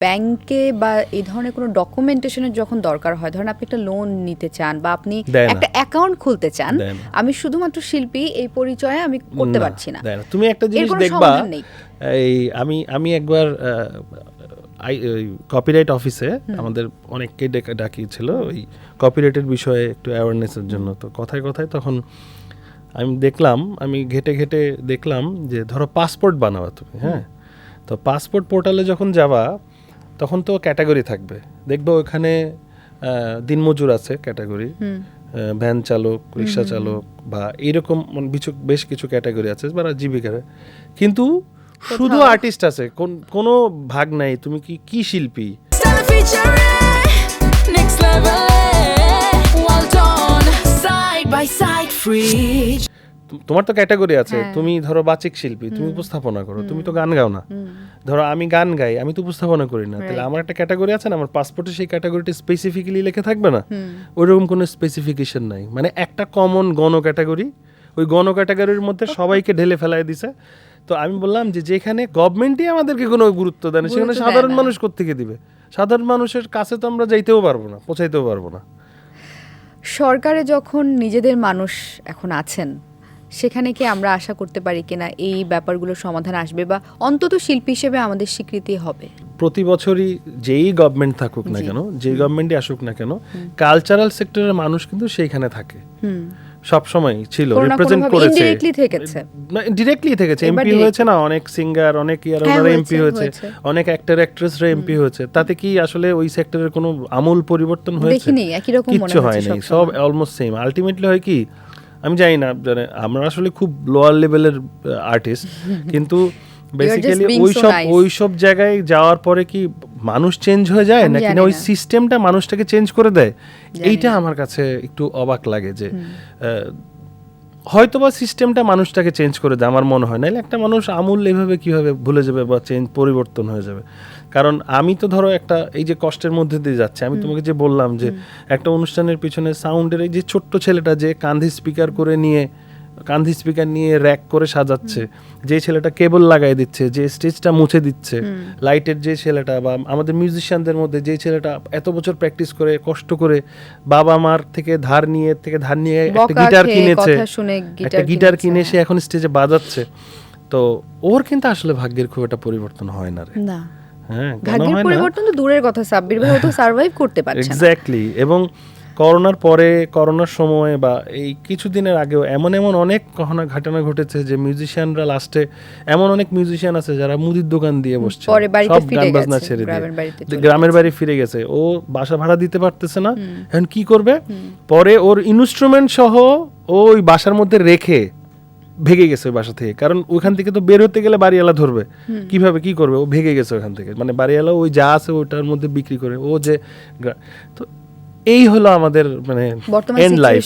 ব্যাংকে বা এই ধরনের কোনো ডকুমেন্টেশনের যখন দরকার হয় ধরেন আপনি একটা লোন নিতে চান বা আপনি একটা অ্যাকাউন্ট খুলতে চান আমি শুধুমাত্র শিল্পী এই পরিচয়ে আমি করতে পারছি না। তুমি একটা জিনিস দেখবা এই আমি আমি একবার কপিরাইট অফিসে আমাদের অনেককে ডেকে ডাকিয়েছিল ওই কপিরাইটের বিষয়ে একটু অ্যাওয়ারনেসের জন্য। তো কথায় কথায় তখন আমি দেখলাম আমি ঘেটে ঘেটে দেখলাম যে ধরো পাসপোর্ট বানাবা তুমি হ্যাঁ? তো পাসপোর্ট পোর্টালে যখন যাবা তখন তো ক্যাটাগরি থাকবে। দেখবে ওখানে দিনমজুর আছে ক্যাটাগরি। ভ্যান চালক রিক্সা চালক বা এরকম মানে কিছু বেশ কিছু ক্যাটাগরি আছে বা জীবিকার। কিন্তু শুধু আর্টিস্ট আছে কোন কোনো ভাগ নাই। তুমি কি কি শিল্পী. Well done, side by side, free. তো- তোমার তো ক্যাটাগরি আছে হ্যাঁ। তুমি ধরো বাচিক শিল্পী তুমি উপস্থাপনা করো তুমি তো গান গাও না। ধরো আমি গান গাই আমি তো উপস্থাপনা করি না। তাহলে আমার একটা ক্যাটাগরি আছে না আমার পাসপোর্টে সেই ক্যাটাগরিটি স্পেসিফিক্যালি লেখা থাকবে না? ওইরকম কোনো স্পেসিফিকেশন নাই। মানে একটা কমন গণ ক্যাটাগরি ওই গণ ক্যাটাগরির মধ্যে সবাইকে ঢেলে ফেলায় দিছে। তো আমি বললাম যে যেখানে গভর্নমেন্টই আমাদেরকে কোনো গুরুত্ব দেয় না সেখানে সাধারণ মানুষ কোত্থেকে দিবে? সাধারণ মানুষের কাছে তো আমরা যাইতেও পারব না পৌঁছাইতেও পারব না। সরকারে যখন নিজেদের মানুষ এখন আছেন সেখানে কি আমরা আশা করতে পারি কিনা এই ব্যাপারগুলোর সমাধান আসবে বা অন্তত শিল্পী হিসেবে আমাদের স্বীকৃতি হবে? প্রতি বছরই যেই গভর্নমেন্ট থাকুক না কেন যেই গভর্নমেন্টই আসুক না কেন কালচারাল সেক্টরের মানুষ কিন্তু সেইখানে থাকে। সব সময় ছিল রিপ্রেজেন্ট করেছে। থেকেছে। ডিরেক্টলি থেকেছে। এমপি হয়েছে না অনেক সিঙ্গার অনেক ইয়ার হ্যাঁ, এমপি হয়েছে। অনেক অ্যাক্টর অ্যাক্ট্রেসরা এমপি হয়েছে। তাতে কি আসলে ওই সেক্টরের কোনো আমূল পরিবর্তন হয়েছে? দেখিনি, একই রকম মনে হচ্ছে হয়নি। সব অলমোস্ট সেম আলটিমেটলি হয় কি আমি জানি না মানে আমরা আসলে খুব লোয়ার লেভেলের আর্টিস্ট কিন্তু বেসিক্যালি ওই সব ওই সব ওইসব জায়গায় যাওয়ার পরে কি মানুষ চেঞ্জ হয়ে যায় নাকি না ওই সিস্টেমটা মানুষটাকে চেঞ্জ করে দেয়? এইটা আমার কাছে একটু অবাক লাগে যে হয়তোবা সিস্টেমটা মানুষটাকে চেঞ্জ করে দেয় আমার মনে হয়। নাহলে একটা মানুষ আমূল এভাবে কীভাবে ভুলে যাবে বা চেঞ্জ পরিবর্তন হয়ে যাবে? কারণ আমি তো ধরো একটা এই যে কষ্টের মধ্যে দিয়ে যাচ্ছে আমি তোমাকে যে বললাম যে একটা অনুষ্ঠানের পিছনে সাউন্ডের এই যে ছোট্ট ছেলেটা যে কান্ধে স্পিকার করে নিয়ে কান্ধি স্পিকার নিয়ে র্যাক করে সাজাচ্ছে যে ছেলেটা কেবল লাগাই দিচ্ছে যে স্টেজটা মুছে দিচ্ছে লাইটের যে ছেলেটা বা আমাদের মিউজিশিয়ানদের মধ্যে যে ছেলেটা এত বছর প্র্যাকটিস করে কষ্ট করে বাবা মার থেকে ধার নিয়ে থেকে ধার নিয়ে একটা গিটার কিনেছে একটা গিটার কিনে সে। এখন স্টেজে বাজাচ্ছে। তো ওর কিন্তু আসলে ভাগ্যের খুব একটা পরিবর্তন হয় না রে। না। হ্যাঁ ভাগ্যের পরিবর্তন তো দূরের কথা সাব্বির ভাই ও তো সার্ভাইভ করতে পারছে এক্স্যাক্টলি এবং করোনার পরে করোনার সময় বা এই কিছুদিনের আগেও এমন এমন অনেক ঘটনা ঘটনা ঘটেছে যে মিউজিশিয়ানরা লাস্টে এমন অনেক মিউজিশিয়ান আছে যারা মুদির দোকান দিয়ে বসছে। সব গান বাজনা ছেড়ে দিয়ে। গ্রামের বাড়ি ফিরে গেছে। ও বাসা ভাড়া দিতে পারতেছে না। এখন কি করবে? পরে ওর ইনস্ট্রুমেন্ট সহ ওই বাসার মধ্যে রেখে ভেগে গেছে ওই বাসা থেকে। কারণ ওইখান থেকে তো বের হতে গেলে বাড়িওয়ালা ধরবে। কীভাবে কি করবে? ও ভেগে গেছে ওখান থেকে। মানে বাড়িওয়ালা ওই যা আছে ওটার মধ্যে বিক্রি করে। ও যে তো এই হলো আমাদের মানে এন্ড লাইফ